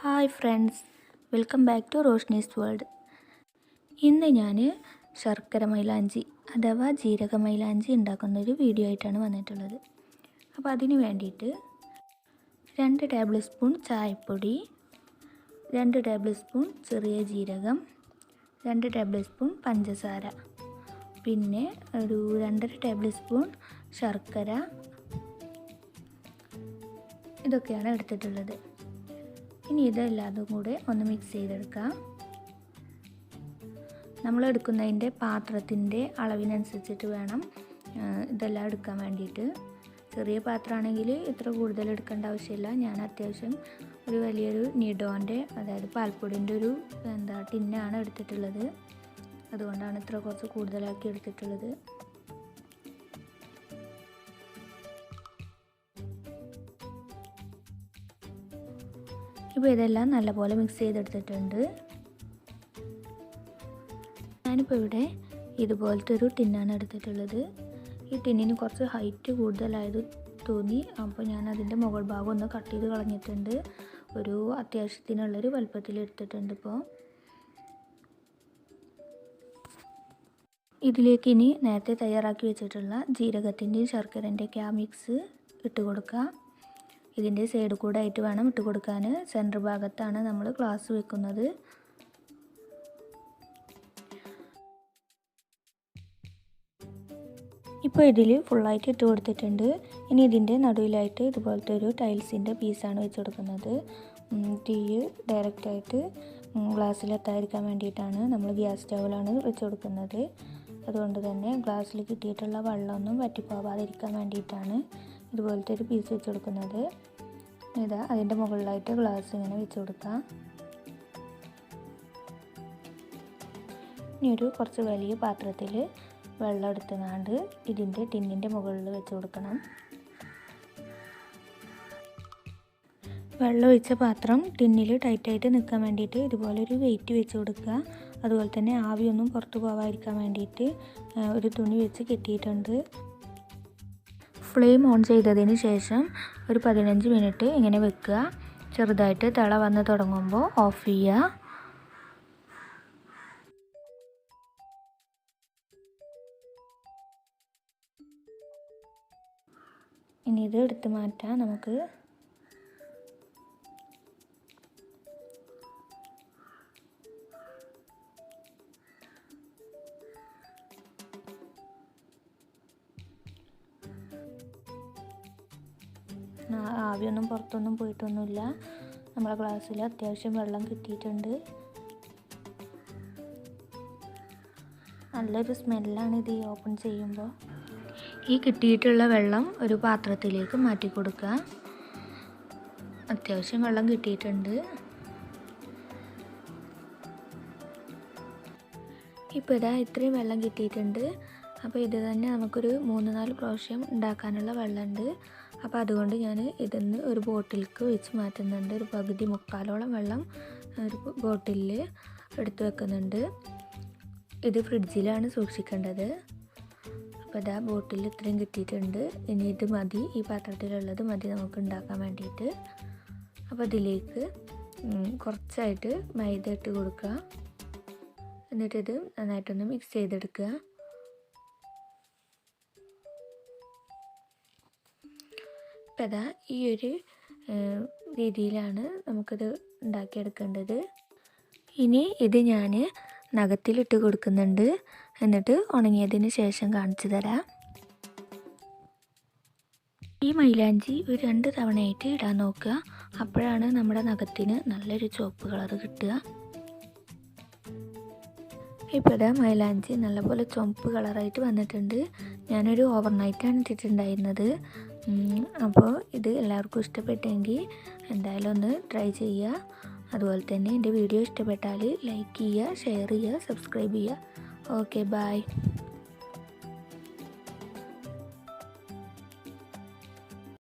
Hi friends welcome back to Roshni's world. ഇന്ന് ഞാൻ ശർക്കര മൈലാഞ്ചി അഥവാ ജീരക മൈലാഞ്ചി ഉണ്ടാക്കുന്ന ഒരു വീഡിയോ ആയിട്ടാണ് വന്നിട്ടുള്ളത്. അപ്പോൾ അതിന് വേണ്ടിയിട്ട് രണ്ട് ടേബിൾ സ്പൂൺ ചായപ്പൊടി രണ്ട് ടേബിൾ സ്പൂൺ ചെറിയ ജീരകം രണ്ട് ടേബിൾ സ്പൂൺ പഞ്ചസാര പിന്നെ ഒരു രണ്ടര ടേബിൾ സ്പൂൺ ശർക്കര. ഇതൊക്കെയാണ് എടുത്തിട്ടുള്ളത്. ഇനി ഇതെല്ലാതും കൂടെ ഒന്ന് മിക്സ് ചെയ്തെടുക്കാം. നമ്മൾ എടുക്കുന്നതിന്റെ പാത്രത്തിന്റെ അളവിനനുസരിച്ചിട്ട് വേണം ഇതെല്ലാം എടുക്കാൻ വേണ്ടിയിട്ട്. ചെറിയ പാത്രമാണെങ്കിൽ ഇത്ര കൂടുതൽ എടുക്കേണ്ട ആവശ്യമില്ല. ഞാൻ അത്യാവശ്യം ഒരു വലിയൊരു നിഡോന്റെ അതായത് പാൽപ്പൊടിന്റെ ഒരു എന്താ ടിന്നാണ് എടുത്തിട്ടുള്ളത്. അതുകൊണ്ടാണ് ഇത്ര കുറച്ച് കൂടുതലാക്കി എടുത്തിട്ടുള്ളത്. ഇപ്പോൾ ഇതെല്ലാം നല്ലപോലെ മിക്സ് ചെയ്തെടുത്തിട്ടുണ്ട്. ഞാനിപ്പോൾ ഇവിടെ ഇതുപോലത്തെ ഒരു ടിന്നാണ് എടുത്തിട്ടുള്ളത്. ഈ ടിന്നിന് കുറച്ച് ഹൈറ്റ് കൂടുതലായത് തോന്നി. അപ്പോൾ ഞാൻ അതിന്റെ മുകൾ ഭാഗം ഒന്ന് കട്ട് ചെയ്ത് കളഞ്ഞിട്ടുണ്ട്. ഒരു അത്യാവശ്യത്തിനുള്ളൊരു വലുപ്പത്തിൽ എടുത്തിട്ടുണ്ട് ഇപ്പോൾ ഇതിലേക്ക് ഇനി നേരത്തെ തയ്യാറാക്കി വെച്ചിട്ടുള്ള ജീരകത്തിന്റെയും ശർക്കരന്റെയൊക്കെ ആ മിക്സ് ഇട്ട് കൊടുക്കുക ഇതിന്റെ സൈഡ് കൂടെ ആയിട്ട് വേണം ഇട്ട് കൊടുക്കാൻ. സെന്റർ ഭാഗത്താണ് നമ്മൾ ഗ്ലാസ് വെക്കുന്നത്. ഇപ്പോൾ ഇതിൽ ഫുള്ളായിട്ട് ഇട്ട് കൊടുത്തിട്ടുണ്ട്. ഇനി ഇതിന്റെ നടുവിലായിട്ട് ഇതുപോലത്തെ ഒരു ടൈൽസിന്റെ പീസാണ് വെച്ച് കൊടുക്കുന്നത്. തീ ഡയറക്റ്റായിട്ട് ഗ്ലാസ്സിലെത്താതിരിക്കാൻ വേണ്ടിയിട്ടാണ് നമ്മൾ ഗ്യാസ് സ്റ്റൗവിലാണ് വെച്ച് കൊടുക്കുന്നത്. അതുകൊണ്ട് തന്നെ ഗ്ലാസ്സിൽ കിട്ടിയിട്ടുള്ള വെള്ളമൊന്നും വറ്റിപ്പോവാതിരിക്കാൻ വേണ്ടിയിട്ടാണ് ഇതുപോലത്തെ ഒരു പീസ് വെച്ച് കൊടുക്കുന്നത്. ഇതാ അതിന്റെ മുകളിലായിട്ട് ഗ്ലാസ് ഇങ്ങനെ വെച്ച് കൊടുക്കാം. ഇനി ഒരു കുറച്ച് വലിയ പാത്രത്തിൽ വെള്ളം എടുത്തുകൊണ്ട് ഇതിന്റെ ടിന്നിന്റെ മുകളിൽ വെച്ച് കൊടുക്കണം. വെള്ളം ഒഴിച്ച പാത്രം ടിന്നിൽ ടൈറ്റായിട്ട് നിൽക്കാൻ വേണ്ടിയിട്ട് ഇതുപോലെ ഒരു വെയിറ്റ് വെച്ച് കൊടുക്കുക. അതുപോലെ തന്നെ ആവിയൊന്നും പുറത്തു പോകാതിരിക്കാൻ വേണ്ടിയിട്ട് ഒരു തുണി വെച്ച് കെട്ടിയിട്ടുണ്ട്. ഫ്ലെയിം ഓൺ ചെയ്തതിന് ശേഷം ഒരു പതിനഞ്ച് മിനിറ്റ് ഇങ്ങനെ വെക്കുക. ചെറുതായിട്ട് തിള വന്ന് തുടങ്ങുമ്പോൾ ഓഫ് ചെയ്യുക. ഇനി ഇത് എടുത്ത് മാറ്റാം. നമുക്ക് ആവിയൊന്നും പുറത്തൊന്നും പോയിട്ടൊന്നുമില്ല. നമ്മളെ ഗ്ലാസ്സിൽ അത്യാവശ്യം വെള്ളം കിട്ടിയിട്ടുണ്ട്. നല്ലൊരു സ്മെല്ലാണ് ഇത് ഓപ്പൺ ചെയ്യുമ്പോൾ ഈ കിട്ടിയിട്ടുള്ള വെള്ളം ഒരു പാത്രത്തിലേക്ക് മാറ്റി കൊടുക്കുക. അത്യാവശ്യം വെള്ളം കിട്ടിയിട്ടുണ്ട്. ഇപ്പോൾ ഇതാ ഇത്രയും വെള്ളം കിട്ടിയിട്ടുണ്ട്. അപ്പോൾ ഇത് തന്നെ നമുക്കൊരു മൂന്ന് നാല് പ്രാവശ്യം ഉണ്ടാക്കാനുള്ള വെള്ളമുണ്ട്. അപ്പോൾ അതുകൊണ്ട് ഞാൻ ഇതിന്ന് ഒരു ബോട്ടിലേക്ക് വെച്ച് മാറ്റുന്നുണ്ട്. ഒരു പകുതി മുക്കാലോളം വെള്ളം ഒരു ബോട്ടിലിൽ എടുത്തു വെക്കുന്നുണ്ട്. ഇത് ഫ്രിഡ്ജിലാണ് സൂക്ഷിക്കേണ്ടത്. അപ്പോൾ ഇതാ ബോട്ടിൽ ഇത്രയും കിട്ടിയിട്ടുണ്ട്. ഇനി ഇത് മതി. ഈ പാത്രത്തിലുള്ളത് മതി നമുക്ക് ഉണ്ടാക്കാൻ വേണ്ടിയിട്ട്. അപ്പോൾ ഇതിലേക്ക് കുറച്ചായിട്ട് മൈദ ഇട്ട് കൊടുക്കുക. എന്നിട്ടിത് നന്നായിട്ടൊന്ന് മിക്സ് ചെയ്തെടുക്കുക. അതാ ഈ ഒരു രീതിയിലാണ് നമുക്കിത് ഉണ്ടാക്കിയെടുക്കേണ്ടത്. ഇനി ഇത് ഞാൻ നഖത്തിലിട്ട് കൊടുക്കുന്നുണ്ട്. എന്നിട്ട് ഉണങ്ങിയതിന് ശേഷം കാണിച്ചു തരാം. ഈ മൈലാഞ്ചി ഒരു രണ്ട് തവണയായിട്ട് ഇടാൻ നോക്കുക. അപ്പോഴാണ് നമ്മുടെ നഖത്തിന് നല്ലൊരു ചുവപ്പ് കളർ കിട്ടുക. ഇപ്പോൾ ഇതാ മൈലാഞ്ചി നല്ലപോലെ ചുവപ്പ് കളറായിട്ട് വന്നിട്ടുണ്ട്. ഞാനൊരു ഓവർനൈറ്റാണ് ഇട്ടിട്ടുണ്ടായിരുന്നത്. അപ്പോൾ ഇത് എല്ലാവർക്കും ഇഷ്ടപ്പെട്ടെങ്കിൽ എന്തായാലും ഒന്ന് ട്രൈ ചെയ്യുക അതുപോലെ തന്നെ എന്റെ വീഡിയോ ഇഷ്ടപ്പെട്ടാൽ ലൈക്ക് ചെയ്യുക ഷെയർ ചെയ്യുക സബ്സ്ക്രൈബ് ചെയ്യുക ഓക്കെ ബായ്